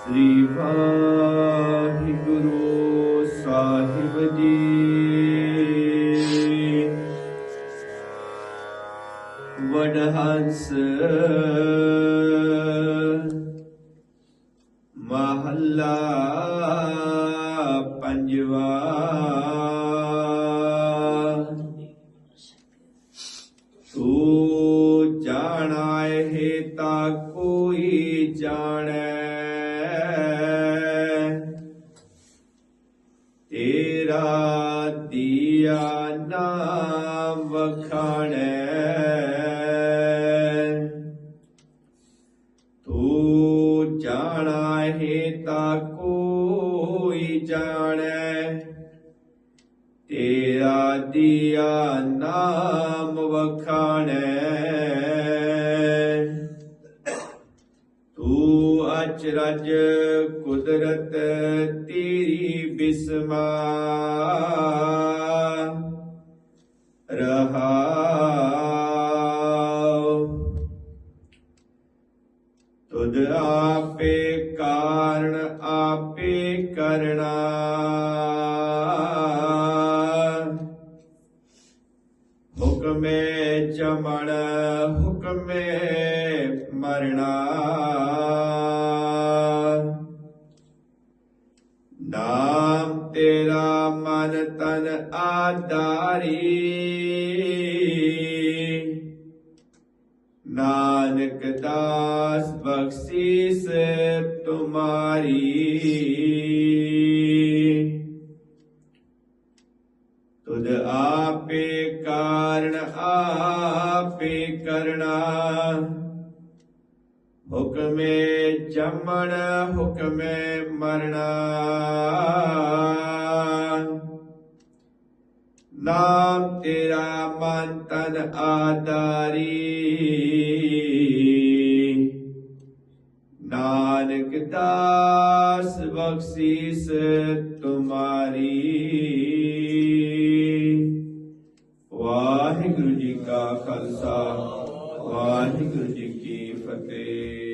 ਸ੍ਰੀ ਵਾਹਿਗੁਰੂ ਸਾਹਿਬ ਜੀ। ਵਡਹੰਸ ਮਹੱਲਾ ਪੰਜਵਾ। ਕੋਈ ਜਾਣੈ। ਤੇਰਾ ਦੀਆ ਨਾਮ ਵਖਾਣੈ। ਤੂੰ ਜਾਣਾ ਹੈ ਤਾ ਕੋਈ ਜਾਣੈ। ਤੇਰਾ ਦੀਆ ਨਾਮ ਵਖਾਣੈ। ਅਚਰਜ ਕੁਦਰਤ ਤੇਰੀ ਬਿਸਮਾ ਰਹਾਉ। ਤੁਧ ਆਪੇ ਕਾਰਣ ਆਪੇ ਕਰਣਾ। ਹੁਕਮੇ ਚਮਣ ਹੁਕਮੇ ਮਰਣਾ। ਨਾਮ ਤੇਰਾ ਮਨ ਤਨ ਆਧਾਰੀ। ਨਾਨਕ ਦਾਸ ਬਖਸ਼ੀਸ ਤੁਮਾਰੀ। ਤੁਧ ਆਪੇ ਕਾਰਨ ਆਪੇ ਕਰਣਾ। ਹੁਕਮੇ ਜਮਣ, ਹੁਕਮੇ ਮਰਣਾ। ਨਾਮ ਤੇਰਾ ਮਨ ਤਨ ਆਧਾਰੀ। ਨਾਨਕ ਦਾਸ ਬਖਸ਼ੀਸ ਤੁਮਾਰੀ। ਵਾਹਿਗੁਰੂ ਜੀ ਕਾ ਖਾਲਸਾ, ਵਾਹਿਗੁਰੂ ਜੀ suerte.